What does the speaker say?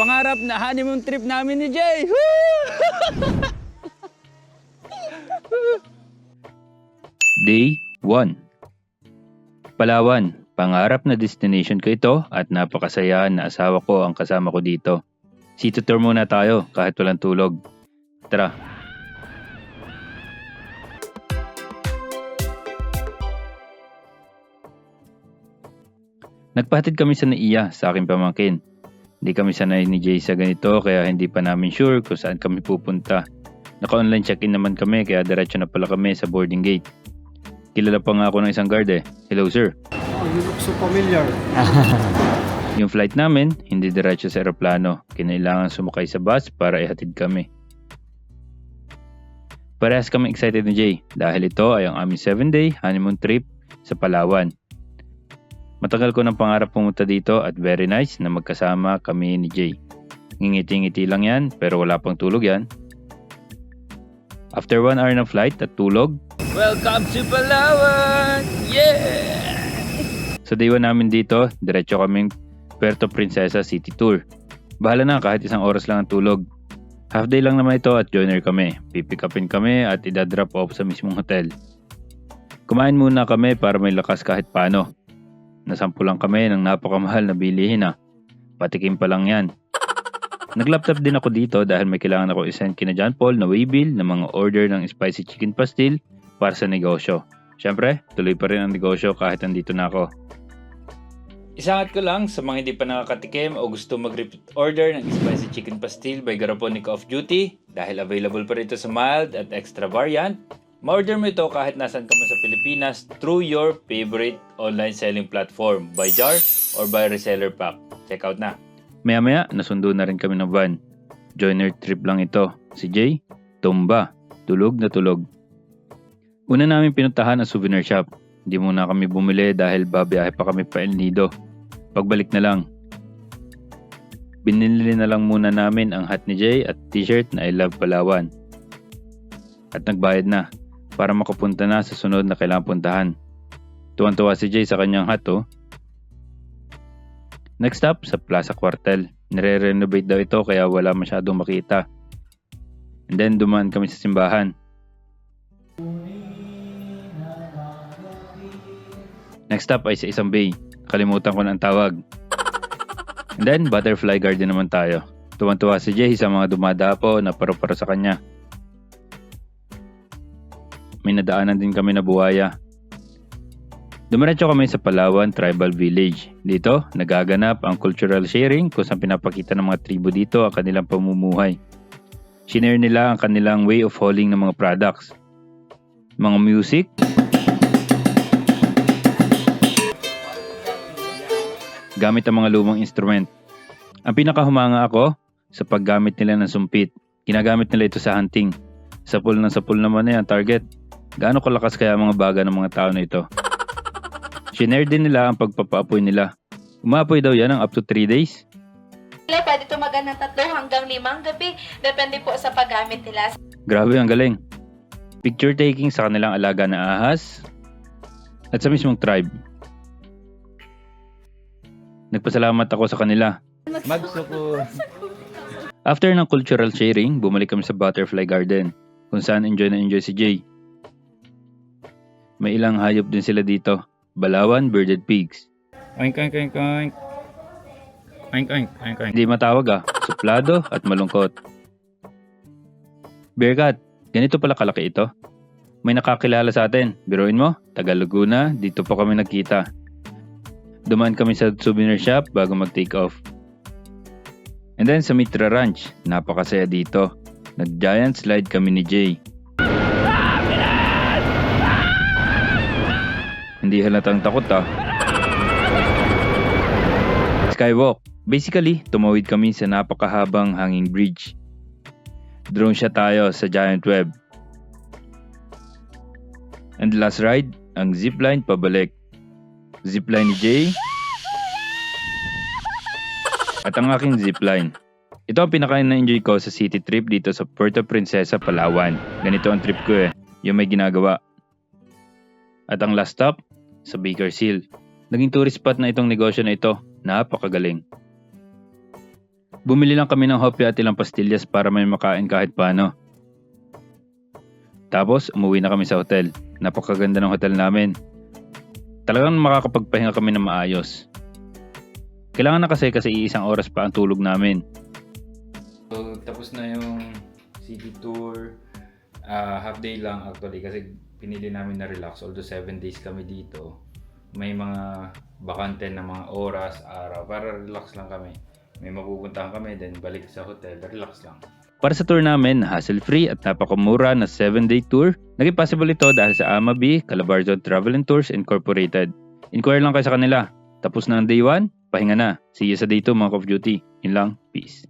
pangarap na honeymoon trip namin ni Jay. Day 1 Palawan, pangarap na destination ko ito at napakasaya na asawa ko ang kasama ko dito. City tour muna tayo kahit walang tulog. Tara. Nagpahatid kami sa naiya sa aking pamangkin. Hindi kami sanay ni Jay sa ganito kaya hindi pa namin sure kung saan kami pupunta. Naka-online check-in naman kami kaya diretso na pala kami sa boarding gate. Kilala pa nga ako ng isang guard eh. Hello sir. Oh, you look so familiar. Yung flight namin, hindi diretso sa eroplano. Kinailangan sumakay sa bus para ihatid kami. Parehas kami excited ni Jay dahil ito ay ang aming 7-day honeymoon trip sa Palawan. Matagal ko ng pangarap pumunta dito at very nice na magkasama kami ni Jay. Ngingiti-ngiti lang yan pero wala pang tulog yan. After 1 hour ng flight at tulog, Welcome to Palawan! Yeah! Sa day 1 namin dito, diretso kaming Puerto Princesa City Tour. Bahala na kahit isang oras lang ang tulog. Half day lang naman ito at joiner kami. Pipick upin kami at idadrop off sa mismong hotel. Kumain muna kami para may lakas kahit paano. Nasampu lang kami ng napakamahal na bilihin na. Patikim pa lang yan. Naglaptop din ako dito dahil may kailangan ako isend kina John Paul na waybill ng mga order ng spicy chicken pastil para sa negosyo. Siyempre, tuloy pa rin ang negosyo kahit andito na ako. Isangat ko lang sa mga hindi pa nakakatikim o gusto mag-repeat order ng spicy chicken pastil by Garaponic Off Duty dahil available pa rito sa mild at extra variant. Ma-order mo ito kahit nasan ka man sa Pilipinas through your favorite online selling platform by jar or by reseller pack. Check out na. Maya-maya, nasundo na rin kami ng van. Joiner trip lang ito. Si Jay, tumba. Tulog na tulog. Una namin pinuntahan ang souvenir shop. Hindi muna kami bumili dahil babiyahe pa kami pa El Nido. Pagbalik na lang. Binili na lang muna namin ang hat ni Jay at t-shirt na I Love Palawan. At nagbayad na para makapunta na sa sunod na kailangan puntahan. Tuwan-tuwa si Jay sa kanyang hat oh. Next stop sa Plaza Quartel. Nire-renovate daw ito kaya wala masyadong makita. And then dumaan kami sa simbahan. Next stop ay sa isang bay. Kalimutan ko na ang tawag. And then butterfly garden naman tayo. Tuwan-tuwa si Jay sa mga dumadapo na paro-paro sa kanya. May nadaanan din kami na buhaya. Dumiretso kami sa Palawan Tribal Village. Dito, nagaganap ang cultural sharing kung saan pinapakita ng mga tribo dito ang kanilang pamumuhay. Shinare nila ang kanilang way of hauling ng mga products. Mga music, gamit ang mga lumang instrument. Ang pinakahumanga ako sa paggamit nila ng sumpit. Ginagamit nila ito sa hunting. Sapul ng sapul naman na yan, target. Gaano kalakas kaya mga baga ng mga tao na ito? Shinare din nila ang pagpapaapoy nila. Umapoy daw yan ng up to 3 days. Nila, pwede tumagal ng tatlo hanggang limang gabi. Depende po sa paggamit nila. Grabe, ang galing. Picture taking sa kanilang alaga na ahas at sa mismong tribe. Nagpasalamat ako sa kanila. Magsuko. After ng cultural sharing, bumalik kami sa Butterfly Garden kung saan enjoy na enjoy si Jay. May ilang hayop din sila dito. Balawan, birded pigs. Oink, oink, oink, oink. Oink, oink, oink, oink. Hindi matawag ah. Suplado at malungkot. Bearcat, ganito pala kalaki ito. May nakakilala sa atin. Biruin mo, taga Laguna, dito pa kami nagkita. Dumaan kami sa souvenir shop bago mag-take off. And then sa Mitra Ranch, napakasaya dito. Nag-giant slide kami ni Jay. Hindi halatang takot ah. Skywalk. Basically, tumawid kami sa napakahabang hanging bridge. Drone siya tayo sa giant web. And last ride, ang zipline pabalik. Zipline ni Jay. At ang aking zipline. Ito ang pinaka na-enjoy ko sa city trip dito sa Puerto Princesa, Palawan. Ganito ang trip ko eh, yung may ginagawa. At ang last stop, sa Bakersfield. Naging tourist spot na itong negosyo na ito. Napakagaling. Bumili lang kami ng hopya at ilang pastillas para may makain kahit paano. Tapos, umuwi na kami sa hotel. Napakaganda ng hotel namin. Talagang makakapagpahinga kami ng maayos. Kailangan na kasi kasi iisang oras pa ang tulog namin. So, tapos na yung city tour. Ah, half day lang actually kasi pinili namin na relax. Although 7 days kami dito. May mga bakante na mga oras, araw. Para relax lang kami. May mapupuntahan kami, then balik sa hotel. Relax lang. Para sa tour namin, hassle-free at napakamura na 7-day tour, naging possible ito dahil sa Amabi, Calabarzon Travel and Tours Incorporated. Inquire lang kayo sa kanila. Tapos na ang day 1, pahinga na. See you sa day 2 mga Call of Duty. Yun lang, peace.